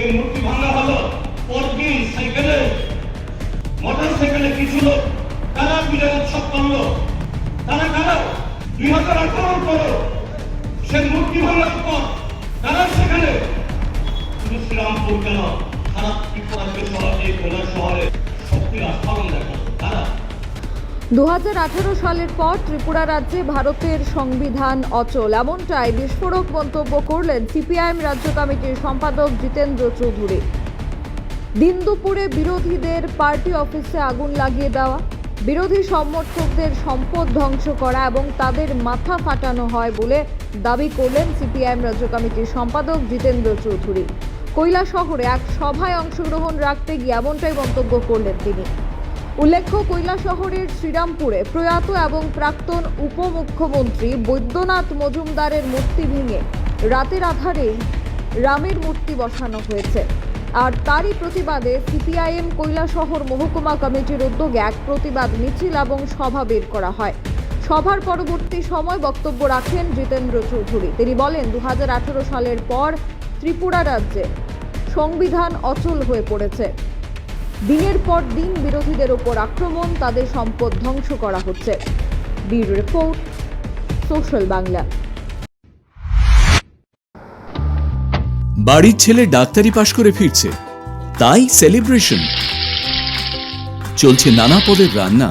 এই মূর্তি ভাঙা হলো। পরদিন সাইকেলে মোটর সাইকেলে কিছু লোক, তারা বিজয় উৎসব করল। তারা কারা? দুই আক্রমণ আঠারো করো। সে মূর্তি ভাঙার পর তারা সেখানে। শুধু শ্রীরামপুর কেন? সারা ত্রিপুরা শহরে কোলার শহরে? দু হাজার আঠারো সালের পর ত্রিপুরা রাজ্যে ভারতের সংবিধান অচল। এমনটাই বিস্ফোরক মন্তব্য করলেন সিপিআইএম রাজ্য কমিটির সম্পাদক জিতেন্দ্র চৌধুরী। দিন দুপুরে বিরোধীদের পার্টি অফিসে আগুন লাগিয়ে দেওয়া, বিরোধী সমর্থকদের সম্পদ ধ্বংস করা এবং তাদের মাথা ফাটানো হয় বলে দাবি করলেন সিপিআইএম রাজ্য কমিটির সম্পাদক জিতেন্দ্র চৌধুরী। কৈলা শহরে এক সভায় অংশগ্রহণ রাখতে গিয়ে এমনটাই মন্তব্য করলেন তিনি। উল্লেখ্য কৈলা শহরের শ্রীরামপুরে প্রয়াত এবং প্রাক্তন উপমুখ্যমন্ত্রী বৈদ্যনাথ মজুমদারের মূর্তি ভেঙে রাতের আধারে রামের মূর্তি বসানো হয়েছে। আর তারই প্রতিবাদে সিপিআইএম শহর মহকুমা কমিটির উদ্যোগে এক প্রতিবাদ মিছিল এবং সভা বের করা হয়। সভার পরবর্তী সময় বক্তব্য রাখেন জিতেন্দ্র চৌধুরী। তিনি বলেন দু হাজার আঠেরো সালের পর ত্রিপুরা রাজ্যে সংবিধান অচল হয়ে পড়েছে। দিনের পর দিন বিরোধীদের ওপর আক্রমণ, তাদের সম্পদ ধ্বংস করা হচ্ছে। Bureau report, social Bangla. বাড়ির ছেলে ডাক্তারি পাশ করে ফিরছে। তাই সেলিব্রেশন। চলছে নানা পদের রান্না।